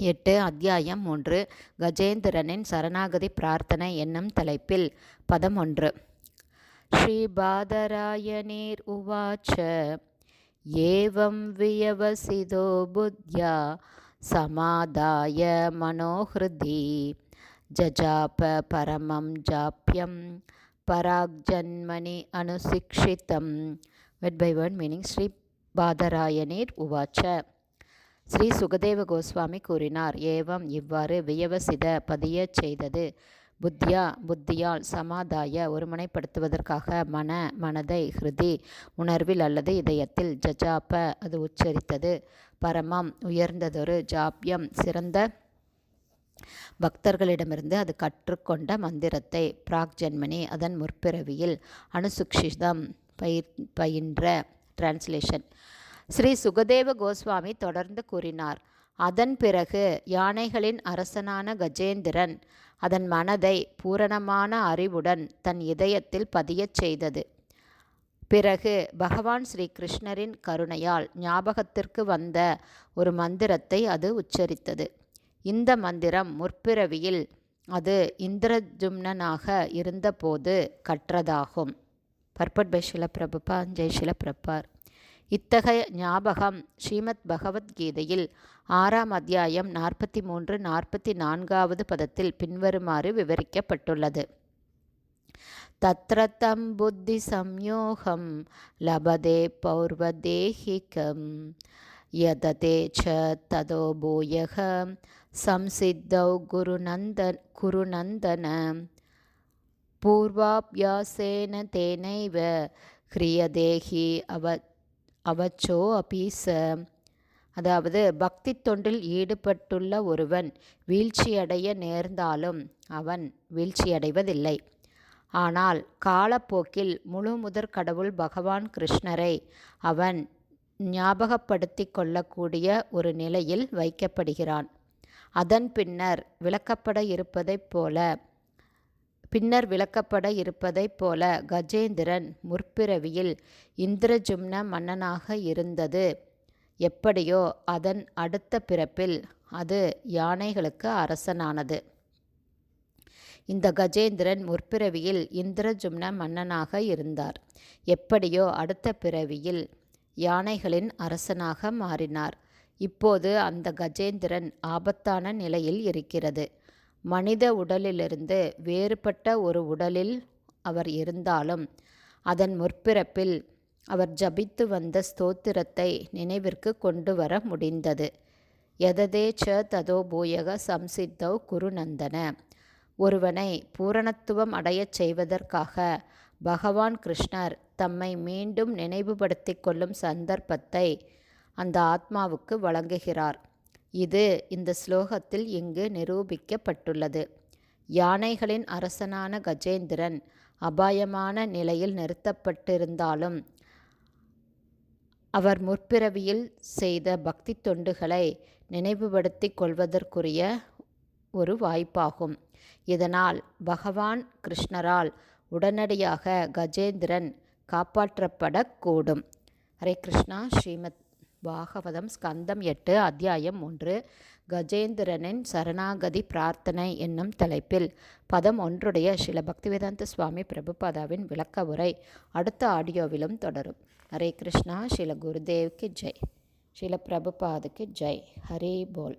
எட்டு அத்தியாயம் மூன்று கஜேந்திரனின் சரணாகதி பிரார்த்தனை என்னும் தலைப்பில். பதம் ஒன்று ஸ்ரீபாதராயணீர் உவாச்ச ஏவம் வியவசிதோ புத்யா சமாதாய மனோஹிருதி ஜஜாப பரமம் ஜாப்பியம் பராக்ஜன்மணி அனுசிக்ஷித்தம் word by word meaning Shri பாதராயணீர் உவாச்ச. ஸ்ரீ சுகதேவ கோஸ்வாமி கூறினார். ஏவம் இவ்வாறு வியவசித பதியச் செய்தது. புத்தியா புத்தியால் சமாதாய ஒருமுனைப்படுத்துவதற்காக மன மனதை ஹிருதி உணர்வில் அல்லது இதயத்தில் ஜஜாப்ப அது உச்சரித்தது. பரமம் உயர்ந்ததொரு ஜாப்யம் சிறந்த பக்தர்களிடமிருந்து அது கற்றுக்கொண்ட மந்திரத்தை பிராக் ஜென்மனி அதன் முற்பிறவியில் அனுசுக்ஷிதம் பயிர் பயின்ற டிரான்ஸ்லேஷன் ஸ்ரீ சுகதேவ கோஸ்வாமி தொடர்ந்து கூறினார். அதன் பிறகு யானைகளின் அரசனான கஜேந்திரன் அதன் மனதை பூரணமான அறிவுடன் தன் இதயத்தில் பதியச் செய்தது. பிறகு பகவான் ஸ்ரீ கிருஷ்ணரின் கருணையால் ஞாபகத்திற்கு வந்த ஒரு மந்திரத்தை அது உச்சரித்தது. இந்த மந்திரம் முற்பிறவியில் அது இந்திரஜும்னனாக இருந்தபோது கற்றதாகும். பர்பட் பை ஷிலப்பிரபுபா ஜெய் பிரபார் இத்தகைய ஞாபகம் ஸ்ரீமத் பகவத்கீதையில் ஆறாம் அத்தியாயம் நாற்பத்தி மூன்று நாற்பத்தி நான்காவது பதத்தில் பின்வருமாறு விவரிக்கப்பட்டுள்ளது. தத்ரதம் புத்தி சம்யோகம் லபதே பௌர்வதேஹிகம் யததே ச ததோ பூயக சம்சித்தௌ குருநந்தன் குருநந்தன பூர்வாபியாசேன தேனைவ ஹிரியதேஹி அவ அவச்சோ அபீச. அதாவது பக்தி தொண்டில் ஈடுபட்டுள்ள ஒருவன் வீழ்ச்சியடைய நேர்ந்தாலும் அவன் வீழ்ச்சியடைவதில்லை. ஆனால் காலப்போக்கில் முழு முதற் கடவுள் பகவான் கிருஷ்ணரை அவன் ஞாபகப்படுத்தி கொள்ளக்கூடிய ஒரு நிலையில் வைக்கப்படுகிறான். அதன் பின்னர் விளக்கப்பட இருப்பதைப் போல பின்னர் விளக்கப்பட இருப்பதைப் போல கஜேந்திரன் முற்பிறவியில் இந்திரஜும்ன மன்னனாக இருந்தது. எப்படியோ அதன் அடுத்த பிறப்பில் அது யானைகளுக்கு அரசனானது. இந்த கஜேந்திரன் முற்பிறவியில் இந்திரஜும்ன மன்னனாக இருந்தார். எப்படியோ அடுத்த பிறவியில் யானைகளின் அரசனாக மாறினார். இப்போது அந்த கஜேந்திரன் ஆபத்தான நிலையில் இருக்கிறது. மனித உடலிலிருந்து வேறுபட்ட ஒரு உடலில் அவர் இருந்தாலும் அதன் முற்பிறப்பில் அவர் ஜபித்து வந்த ஸ்தோத்திரத்தை நினைவிற்கு கொண்டு வர முடிந்தது. எததே ச ததோ பூயக சம்சித்தவ் குருநந்தன. ஒருவனை பூரணத்துவம் அடையச் செய்வதற்காக பகவான் கிருஷ்ணர் தம்மை மீண்டும் நினைவுபடுத்தி கொள்ளும் சந்தர்ப்பத்தை அந்த ஆத்மாவுக்கு வழங்குகிறார். இது இந்த ஸ்லோகத்தில் இங்கு நிரூபிக்கப்பட்டுள்ளது. யானைகளின் அரசனான கஜேந்திரன் அபாயமான நிலையில் நிறுத்தப்பட்டிருந்தாலும் அவர் முற்பிறவியில் செய்த பக்தி தொண்டுகளை நினைவுபடுத்திக் கொள்வதற்குரிய ஒரு வாய்ப்பாகும். இதனால் பகவான் கிருஷ்ணரால் உடனடியாக கஜேந்திரன் காப்பாற்றப்படக்கூடும். ஹரே கிருஷ்ணா ஸ்ரீமத் பாகவதம் ஸ்கந்தம் எட்டு அத்தியாயம் ஒன்று கஜேந்திரனின் சரணாகதி பிரார்த்தனை என்னும் தலைப்பில். பதம் ஒன்றுடைய சில பக்திவேதாந்த சுவாமி பிரபுபாதாவின் விளக்க உரை அடுத்த ஆடியோவிலும் தொடரும். ஹரே கிருஷ்ணா ஸ்ரீல குருதேவ்க்கு ஜெய். ஸ்ரீல பிரபுபாதுக்கு ஜெய். ஹரே போல்.